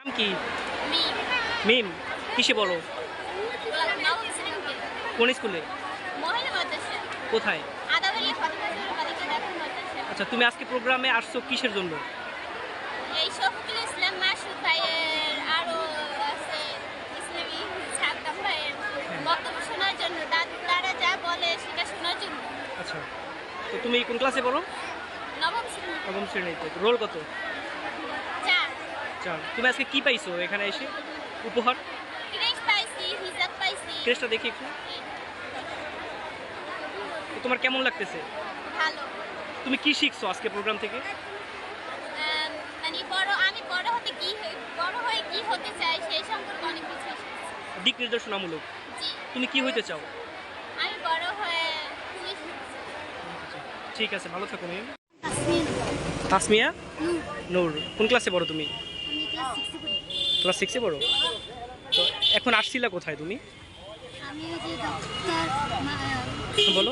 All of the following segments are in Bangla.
নাম কি? মিম। কিসে বলো? কোন স্কুলে? কোথায়? আচ্ছা তুমি আজকে প্রোগ্রামে আসছো কিসের জন্য? আচ্ছা তো তুমি কোন ক্লাসে পড়ো? নবম নবম শ্রেণীতে। রোল কত? চার তুমি আজকে কি পাইছো এখানে এসে? উপহার? ক্রেসটা দেখি একটু। তো তোমার কেমন লাগতেছে? ভালো। তুমি কি শিখছো আজকে প্রোগ্রাম থেকে? মানে বড় আমি বড় হতে কি বড় হয়ে কি হতে চাই সেই সম্পর্কে অনেক কিছু দিক নির্দেশনামূলক। তুমি কি হইতে চাও? আমি বড় হয়ে পুলিশ ঠিক আছে ভালো থাকো তাসমিন তাসমিয়া। নূর কোন ক্লাসে পড়ো তুমি? ক্লাস সিক্সে পড়ি? তো এখন আসছিলা কোথায় তুমি? আমি ওই যে ডক্টর বলো।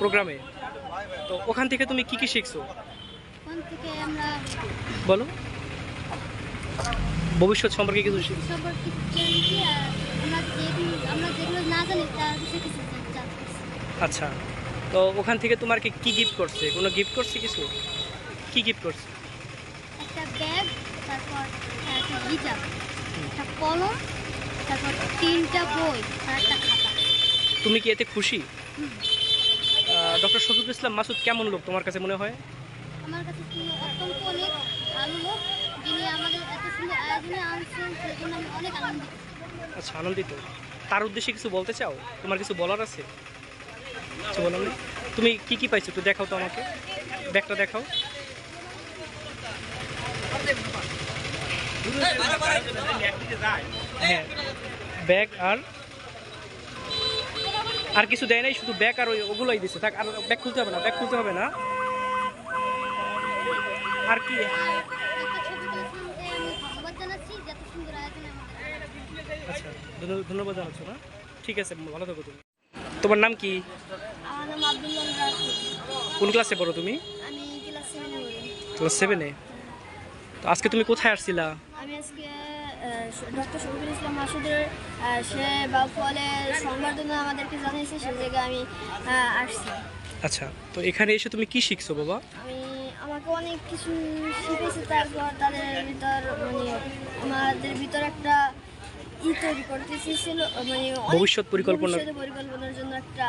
প্রোগ্রামে। তো ওখান থেকে তুমি কি কি শিখছো? বলো। ভবিষ্যৎ সম্পর্কে কিছু আচ্ছা। তো ওখান থেকে তোমার কি কি গিফট করছে? কোনো গিফট করছে কিছু? কি গিফট করছে? একটা ব্যাগ তারপর একটা হিজাব একটা কলম তারপর তিনটা বই আর একটা খাতা। তুমি কি এতে খুশি? ডক্টর শফিকুল ইসলাম মাসুদ কেমন লোক তোমার কাছে মনে হয়? আমার কাছে তিনি অত্যন্ত অনেক ভালো লোক যিনি আমাদের এত সুন্দর আয়োজনে আনছেন সেজন্য আমি অনেক আনন্দিত। আচ্ছা আনন্দিত। তার উদ্দেশ্যে কিছু বলতে চাও? তোমার কিছু বলার আছে? কিছু বলার নেই? তুমি কি কি পাইছো একটু দেখাও তো আমাকে। ব্যাগটা দেখাও। ব্যাগ আর আর কিছু দেয় নাই শুধু ব্যাগ আর ওই ওগুলোই দিছে। থাক আর ব্যাগ খুলতে হবে না ব্যাগ খুলতে হবে না। আর কি? আচ্ছা ধন্যবাদ জানাচ্ছ না? ঠিক আছে ভালো থাকো তুমি। তোমার নাম কি? কোন ক্লাসে পড়ো তুমি? ক্লাস সেভেনে তো আজকে তুমি কোথায় আসছিলা? আমি আজকে ডক্টর শফিকুল ইসলাম মাসুদের সে বা ফলে সংবর্ধনা আমাদেরকে জানিয়েছে সে জায়গায় আমি আসছি আচ্ছা তো এখানে এসে তুমি কি শিখছো বাবা আমি আমাকে অনেক কিছু শিখেছে তারপর তাদের ভিতর মানে আমাদের ভিতর একটা ই তৈরি করতে চেয়েছিল মানে ভবিষ্যৎ পরিকল্পনা। পরিকল্পনার জন্য মানে একটা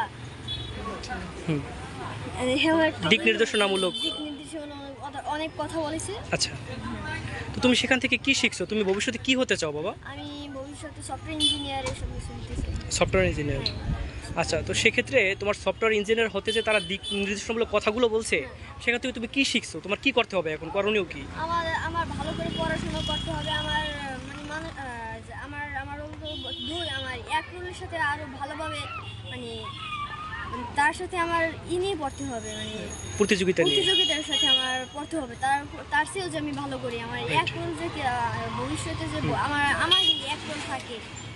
দিক নির্দেশনামূলক। দিক অনেক কথা বলেছে। আচ্ছা। তো তুমি সেখান থেকে কি শিখছো? তুমি ভবিষ্যতে কি হতে চাও বাবা? আমি ভবিষ্যতে সফটওয়্যার ইঞ্জিনিয়ার এসব সফটওয়্যার ইঞ্জিনিয়ার আচ্ছা তো সেক্ষেত্রে তোমার সফটওয়্যার ইঞ্জিনিয়ার হতে যে তারা দিক নির্দেশনামূলক কথাগুলো বলছে সেখান থেকে তুমি কি শিখছো? তোমার কি করতে হবে এখন? করণীয় কি? আমার আমার ভালো করে পড়াশোনা করতে হবে। আমার মানে মানে আমার আমার দূর আমার এক সাথে আরও ভালোভাবে মানে তার সাথে আমার ই নিয়ে পড়তে হবে মানে প্রতিযোগিতা নিয়ে। প্রতিযোগিতার সাথে আমার পড়তে হবে। তার তার চেয়েও যে আমি ভালো করি আমার এক রোল যে ভবিষ্যতে যে আমার আমার যদি এক রোল থাকে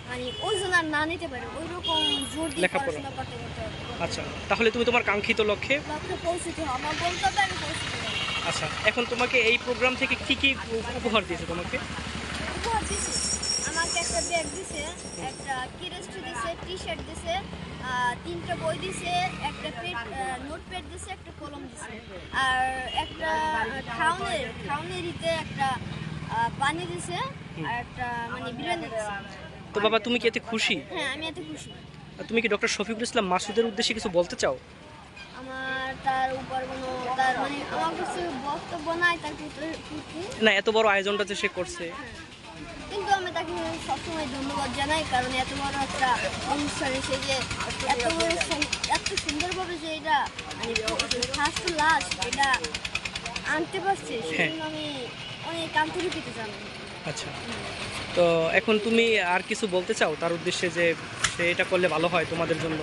মানে ওই জন্য আর না নিতে পারে ওই রকম জোর দিয়ে। পড়াশোনা করতে করতে আচ্ছা তাহলে তুমি তোমার কাঙ্ক্ষিত লক্ষ্যে? লক্ষ্যে পৌঁছতে হবে আমার গন্তব্যে আমি পৌঁছতে আচ্ছা এখন তোমাকে এই প্রোগ্রাম থেকে কি কি উপহার দিয়েছে তোমাকে? উপহার দিছে আমাকে একটা ব্যাগ দিছে একটা কিরেস্ট দিছে টি শার্ট দিছে আহ, তিনটা বই দিছে একটা পেট নোট প্যাড দিছে একটা কলম দিছে। আর একটা খাওনের খাওনের ইতে একটা পানি দিছে আর একটা মানে বিরিয়ানি দিছে। তো বাবা তুমি কি এতে খুশি? হ্যাঁ আমি এত খুশি। তুমি কি ডক্টর শফিকুল ইসলাম মাসুদের উদ্দেশ্যে কিছু বলতে চাও? আমার তার উপর কোনো তার মানে আমার কাছে বক্তব্য নাই তার প্রতি। না এত বড় আয়োজনটা যে সে করছে। কিন্তু আমি তাকে সবসময় ধন্যবাদ জানাই কারণ এত বড় একটা অনুষ্ঠানে সে যে এত বড় এত সুন্দরভাবে যে এটা ফার্স্ট টু লাস্ট এটা আনতে পারছে সেজন্য আমি অনেক আন্তরিকতা জানাই। আচ্ছা। তো এখন তুমি আর কিছু বলতে চাও? তার উদ্দেশ্যে যে সে এটা করলে ভালো হয় তোমাদের জন্য?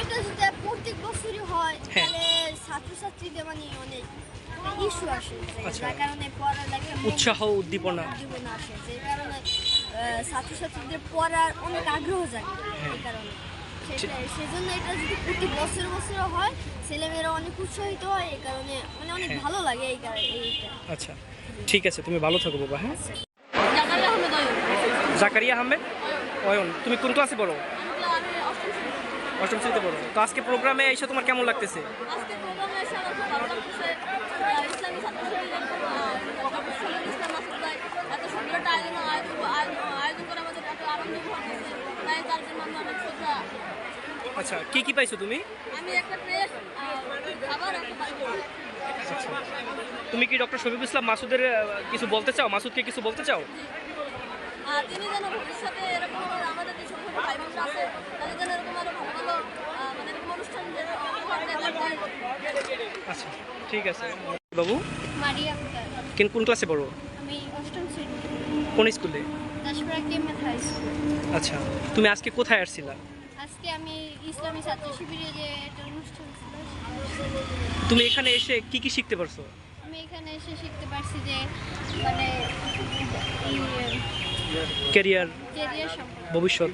এটা যদি প্রত্যেক বছরই হয় হ্যাঁ। তাহলে ছাত্রছাত্রীদের মানে অনেক ইস্যু আসে আচ্ছা। যার কারণে পড়ালেখা উৎসাহ উদ্দীপনা। জীবনে আসে যে কারণে ছাত্রছাত্রীদের পড়ার অনেক আগ্রহ জাগে এই কারণে। সেটাই সেজন্য এটা যদি প্রতি বছর বছর হয় ছেলেমেয়েরা অনেক উৎসাহিত হয় এই কারণে মানে অনেক হ্যাঁ। ভালো লাগে এই কারণে এইটা। আচ্ছা ঠিক আছে তুমি ভালো থাকো বাবা হ্যাঁ? জাকারিয়া আহমেদ অয়ন। জাকারিয়া আহমেদ অয়ন। তুমি কোন ক্লাসে পড়ো। অষ্টম শ্রেণীতে। পড়ো। তো আজকে প্রোগ্রামে এসে তোমার কেমন লাগতেছে আজকে প্রোগ্রামে এসে আমার খুব ভালো লাগতেছে আহ, ইসলামী ছাত্র শিবিরের আহ, ডক্টর সলিম ইসলাম মাসুদ ভাই এত সুন্দর একটা আয়োজন আয়োজন আয়োজন- আয়োজন করে আমাদের এত আনন্দ হতেছে তাই তার জন্য আমরা অনেক শ্রদ্ধা আচ্ছা কি কি পাইছো তুমি? আমি একটা প্রেস খাবার একটা বাইক তুমি কি ডক্টর শফিকুল ইসলাম মাসুদের কিছু বলতে চাও? মাসুদকে কিছু বলতে চাও? তিনি যেন ভবিষ্যতে এরকম আমাদের যে ছোট ছোট ভাই বোনরা আছে তাদের যেন এরকম আরও ভালো ভালো মানে এরকম অনুষ্ঠান যেন। আচ্ছা ঠিক আছে। বাবু? মারিয়া কোন কোন ক্লাসে পড়ো? আমি অষ্টম শ্রেণি কোন স্কুলে? দাসপাড়া কেমেট হাই স্কুল আচ্ছা তুমি আজকে কোথায় আসছিলা? আজকে আমি ইসলামী ছাত্র শিবিরে যে একটা অনুষ্ঠান ছিল তুমি এখানে এসে কি কি শিখতে পারছ? আমি এখানে এসে শিখতে পারছি যে মানে ক্যারিয়ার সম্পর্কে। ভবিষ্যৎ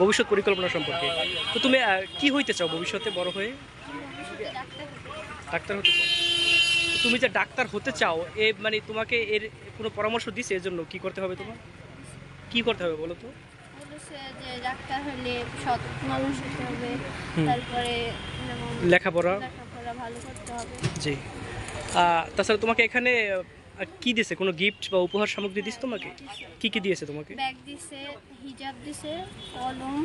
ভবিষ্যৎ পরিকল্পনা সম্পর্কে। তো তুমি আহ, কি হইতে চাও ভবিষ্যতে বড় হয়ে? ভবিষ্যতে ডাক্তার হতে চাই। ডাক্তার হতে চাও। তুমি যে ডাক্তার হতে চাও এ মানে তোমাকে এর কোনো পরামর্শ দিছে এর জন্য কি করতে হবে তোমার? কি করতে হবে বলো তো? বলেছে যে ডাক্তার হলে সৎ মানুষ হতে হবে তারপরে লেখাপড়া? লেখাপড়া ভালো করতে হবে। জি। তাছাড়া তোমাকে এখানে কি দিয়েছে কোনো গিফট বা উপহার সামগ্রী দিছে তোমাকে? কি কি দিয়েছে তোমাকে? ব্যাগ দিছে হিজাব দিছে কলম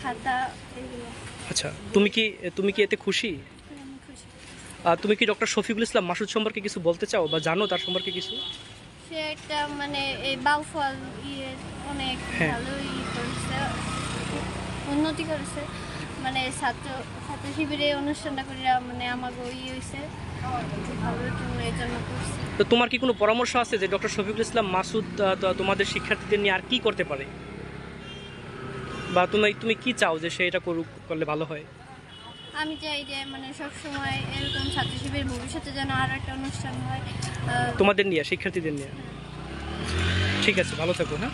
খাতা এগুলো। আচ্ছা তুমি কি তুমি কি এতে খুশি? খুশি। তুমি কি ডক্টর শফিকুল ইসলাম মাসুদ সম্পর্কে কিছু বলতে চাও বা জানো তার সম্পর্কে কিছু? সে একটা মানে এই বাউফল অনেক হ্যাঁ। ভালোই করেছে। উন্নতি করেছে। মানে ছাত্র ছাত্র শিবিরে অনুষ্ঠানটা করিয়া মানে আমাকে ইয়ে হয়েছে তো তোমার কি কোনো পরামর্শ আছে যে ডক্টর শফিকুল ইসলাম মাসুদ তো তোমাদের শিক্ষার্থীদের নিয়ে আর কি করতে পারে? বা তুমি তুমি কি চাও যে সে এটা করুক করলে ভালো হয়? আমি চাই যে মানে সবসময় এরকম ছাত্র শিবির ভবিষ্যতে যেন আর একটা অনুষ্ঠান হয়। তোমাদের নিয়ে শিক্ষার্থীদের নিয়ে? ঠিক আছে ভালো থাকো হ্যাঁ?